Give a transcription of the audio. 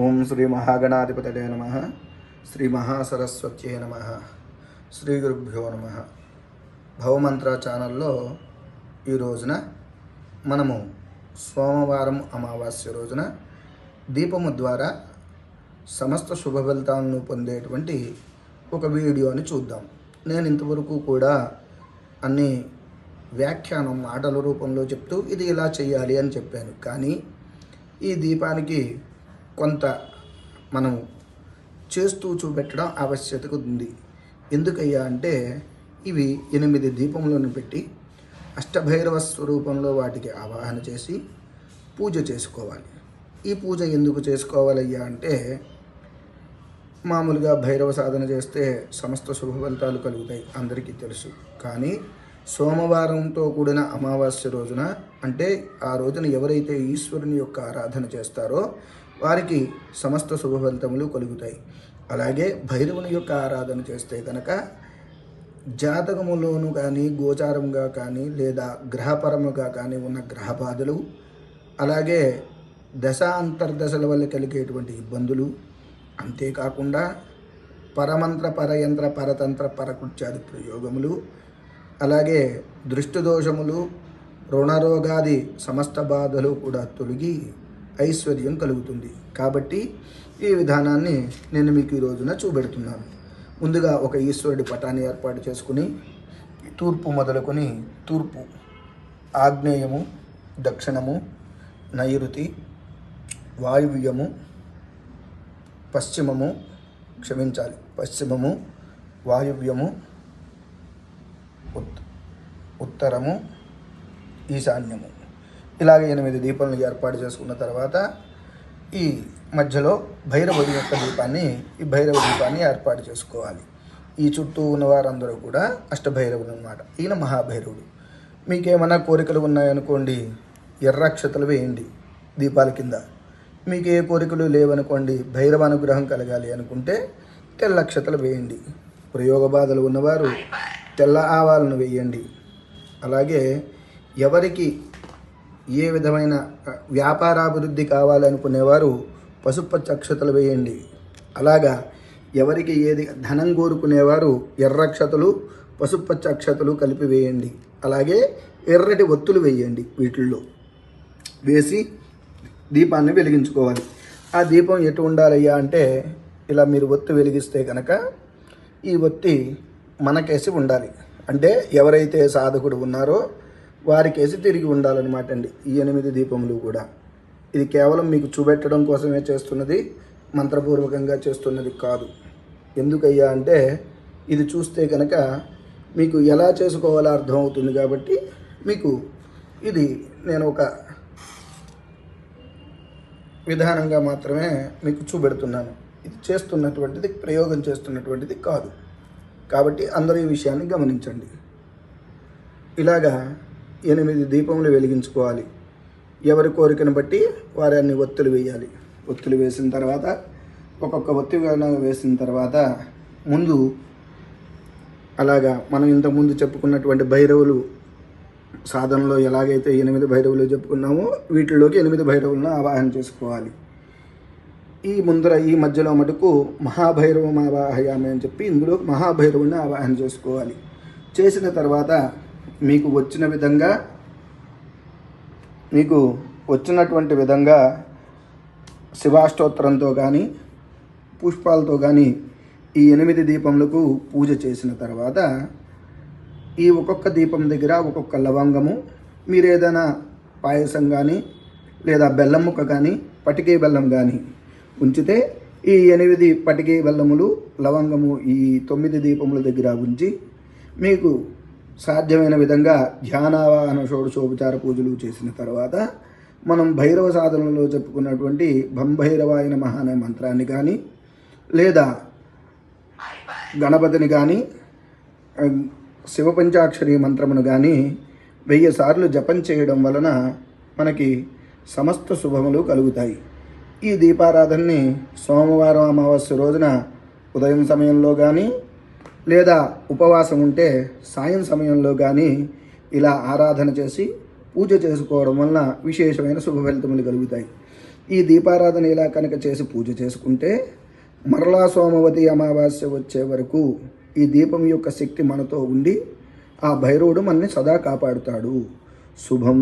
ఓం శ్రీ మహాగణాధిపతడే నమ. శ్రీ మహాసరస్వత్యే నమ. శ్రీ గురుభ్యో నమ. భవమంత్ర ఛానల్లో ఈ రోజున మనము సోమవారం అమావాస్య రోజున దీపము ద్వారా సమస్త శుభ ఫలితాలను పొందేటువంటి ఒక వీడియోని చూద్దాం. నేను ఇంతవరకు కూడా అన్ని వ్యాఖ్యానం మాటల రూపంలో చెప్తూ ఇది ఇలా చేయాలి అని చెప్పాను. కానీ ఈ దీపానికి కొంత మనం చేస్తూ చూపెట్టడం ఆవశ్యకత ఉంది. ఎందుకయ్యా అంటే ఇవి ఎనిమిది దీపములను పెట్టి అష్టభైరవ స్వరూపంలో వాటికి ఆవాహన చేసి పూజ చేసుకోవాలి. ఈ పూజ ఎందుకు చేసుకోవాలయ్యా అంటే మామూలుగా భైరవ సాధన చేస్తే సమస్త శుభ ఫలితాలు కలుగుతాయి అందరికీ తెలుసు. కానీ సోమవారంతో కూడిన అమావాస్య రోజున అంటే ఆ రోజున ఎవరైతే ఈశ్వరుని యొక్క ఆరాధన చేస్తారో వారికి సమస్త శుభ ఫలితములు కలుగుతాయి. అలాగే భైరవుని యొక్క ఆరాధన చేస్తే కనుక జాతకములోను కానీ గోచారముగా కానీ లేదా గ్రహపరముగా కానీ ఉన్న గ్రహ బాధలు అలాగే దశ అంతర్దశల వల్ల కలిగేటువంటి ఇబ్బందులు అంతేకాకుండా పరమంత్ర పరయంత్ర పరతంత్ర పరకృత్యాది ప్రయోగములు అలాగే దృష్టి దోషములు రుణరోగాది సమస్త బాధలు కూడా తొలగి ఐశ్వర్యం కలుగుతుంది. కాబట్టి ఈ విధానాన్ని నేను మీకు ఈ రోజున చూపెడుతున్నాను. ముందుగా ఒక ఈశ్వరుడి పటాన్ని ఏర్పాటు చేసుకుని తూర్పు మొదలుకొని తూర్పు ఆగ్నేయము దక్షిణము నైరుతి వాయువ్యము పశ్చిమము క్షమించాలి పశ్చిమము వాయువ్యము ఉత్ ఉత్తరము ఈశాన్యము. ఇలాగ ఎనిమిది దీపాలను ఏర్పాటు చేసుకున్న తర్వాత ఈ మధ్యలో భైరవుడి యొక్క దీపాన్ని ఈ భైరవ దీపాన్ని ఏర్పాటు చేసుకోవాలి. ఈ చుట్టూ ఉన్న వారందరూ కూడా అష్టభైరవులు అనమాట ఈయన మహాభైరవుడు. మీకేమైనా కోరికలు ఉన్నాయనుకోండి ఎర్రక్షతలు వేయండి దీపాల కింద. మీకు ఏ కోరికలు లేవనుకోండి భైరవ అనుగ్రహం కలగాలి అనుకుంటే తెల్లక్షతలు వేయండి. ప్రయోగ బాధలు ఉన్నవారు తెల్ల ఆవాలను వేయండి. అలాగే ఎవరికి ఏ విధమైన వ్యాపారాభివృద్ధి కావాలనుకునేవారు పసుపచ్చ అక్షతలు వేయండి. అలాగా ఎవరికి ఏది ధనం కోరుకునేవారు ఎర్రక్షతలు పసుపచ్చ అక్షతలు కలిపి వేయండి. అలాగే ఎర్రటి ఒత్తులు వేయండి వీటిల్లో. వేసి దీపాన్ని వెలిగించుకోవాలి. ఆ దీపం ఎటు ఉండాలయ్యా అంటే ఇలా మీరు ఒత్తి వెలిగిస్తే కనుక ఈ ఒత్తి మనకేసి ఉండాలి. అంటే ఎవరైతే సాధకుడు ఉన్నారో వారికేసి తిరిగి ఉండాలన్నమాట అండి. ఈ ఎనిమిది దీపములు కూడా. ఇది కేవలం మీకు చూపెట్టడం కోసమే చేస్తున్నది మంత్రపూర్వకంగా చేస్తున్నది కాదు. ఎందుకయ్యా అంటే ఇది చూస్తే కనుక మీకు ఎలా చేసుకోవాలో అర్థమవుతుంది కాబట్టి మీకు ఇది నేను ఒక విధానంగా మాత్రమే మీకు చూపెడుతున్నాను. ఇది చేస్తున్నటువంటిది ప్రయోగం చేస్తున్నటువంటిది కాదు. కాబట్టి అందరూ ఈ విషయాన్ని గమనించండి. ఇలాగా ఎనిమిది దీపములు వెలిగించుకోవాలి. ఎవరి కోరికను బట్టి వారి అన్ని ఒత్తులు వేయాలి. ఒత్తులు వేసిన తర్వాత ఒక్కొక్క ఒత్తి వేసిన తర్వాత ముందు అలాగా మనం ఇంతకుముందు చెప్పుకున్నటువంటి భైరవులు సాధనలో ఎలాగైతే ఎనిమిది భైరవులు చెప్పుకున్నామో వీటిలోకి ఎనిమిది భైరవులను ఆవాహన చేసుకోవాలి. ఈ ముందర ఈ మధ్యలో మటుకు మహాభైరవం ఆవాహయామి అని చెప్పి ఇందులో మహాభైరవుని ఆవాహన చేసుకోవాలి. చేసిన తర్వాత మీకు వచ్చిన విధంగా మీకు వచ్చినటువంటి విధంగా శివాష్టోత్తరంతో కానీ పుష్పాలతో కానీ ఈ ఎనిమిది దీపములకు పూజ చేసిన తర్వాత ఈ ఒక్కొక్క దీపం దగ్గర ఒక్కొక్క లవంగము మీరు ఏదైనా పాయసం కానీ లేదా బెల్లం ముక్క కానీ పటికే బెల్లం కానీ ఉంచితే ఈ ఎనిమిది పటికే బెల్లములు లవంగము ఈ తొమ్మిది దీపముల దగ్గర ఉంచి మీకు సాధ్యమైన విధంగా ధ్యానావాహన షోడశోపచార పూజలు చేసిన తర్వాత మనం భైరవ సాధనలో చెప్పుకున్నటువంటి భంభైరవాయన మహా అనే మంత్రాన్ని కానీ లేదా గణపతిని కానీ శివపంచాక్షరి మంత్రమును కానీ వెయ్యి సార్లు జపం చేయడం వలన మనకి సమస్త శుభములు కలుగుతాయి. ఈ దీపారాధనని సోమవారం అమావాస్య రోజున ఉదయం సమయంలో కానీ లేదా ఉపవాసం ఉంటే సాయం సమయంలో కానీ ఇలా ఆరాధన చేసి పూజ చేసుకోవడం వలన విశేషమైన శుభ ఫలితములు కలుగుతాయి. ఈ దీపారాధన ఇలా కనుక చేసి పూజ చేసుకుంటే మరలా సోమవతి అమావాస్య వచ్చే వరకు ఈ దీపం యొక్క శక్తి మనతో ఉండి ఆ భైరవుడు మనని సదా కాపాడుతాడు. శుభం.